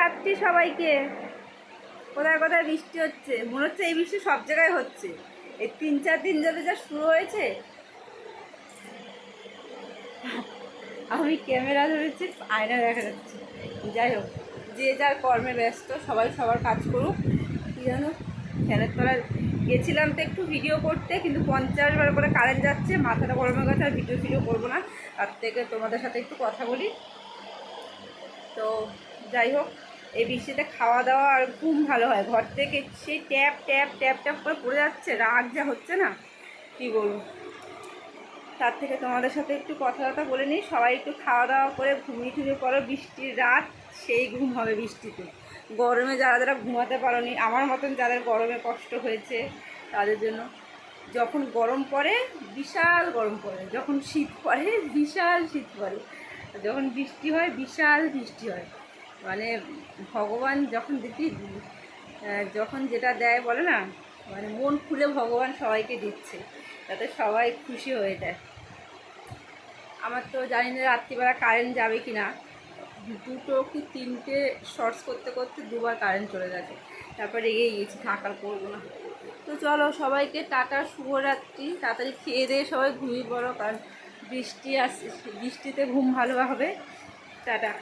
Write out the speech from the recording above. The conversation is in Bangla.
রাত্রি সবাইকে। কোথায় কোথায় বৃষ্টি হচ্ছে? মনে হচ্ছে এই বৃষ্টি সব জায়গায় হচ্ছে। এই তিন চার দিন ধরে যা শুরু হয়েছে। আমি ক্যামেরা ধরেছি, আয়না দেখা যাচ্ছে। যাই হোক, যে যার কর্মে ব্যস্ত, সবাই সবার কাজ করুক। কী জানো ফ্যানের তলায় গেছিলাম তো একটু ভিডিও করতে, কিন্তু পঞ্চাশ বার করে কারেন্ট যাচ্ছে, মাথাটা গরম গেছে, আর ভিডিও ফিডিও করব না। তার থেকে তোমাদের সাথে একটু কথা বলি। যাই হোক, এই বৃষ্টিতে খাওয়া দাওয়া আর ঘুম ভালো হয়। ঘর থেকে সেই ট্যাপ ট্যাপ ট্যাপ ট্যাপ করে পড়ে যাচ্ছে, রাগ যা হচ্ছে না? কী বলব? তার থেকে তোমাদের সাথে একটু কথাবার্তা বলে নিই। সবাই একটু খাওয়া দাওয়া করে ঘুমিয়ে ঠুমিয়ে পড়ো। বৃষ্টির রাত, সেই ঘুম হবে বৃষ্টিতে। গরমে যারা যারা ঘুমাতে পারোনি, আমার মতন যাদের গরমে কষ্ট হয়েছে, তাদের জন্য যখন গরম পড়ে, বিশাল গরম পড়ে। যখন শীত পড়ে, বিশাল শীত পড়ে। যখন বৃষ্টি হয়, বিশাল বৃষ্টি হয়। মানে ভগবান যখন দেখি যখন যেটা দেয় বলে না মানে মন খুলে ভগবান সবাইকে দিচ্ছে যাতে সবাই খুশি হয়ে যায়। আমার তো জানি না রাত্রিবেলা কারেন্ট যাবে কি না দুটো কি তিনটে শর্টস করতে করতে দুবার কারেন্ট চলে গেছে। তারপর রেগেই গেছি থাকার করব না। তো চলো সবাইকে টাটা, শুভরাত্রি। তাড়াতাড়ি খেয়ে দিয়ে সবাই ঘুমিয়ে পড়ো, কারণ বৃষ্টি আসছে, বৃষ্টিতে ঘুম ভালো হবে। টাটা।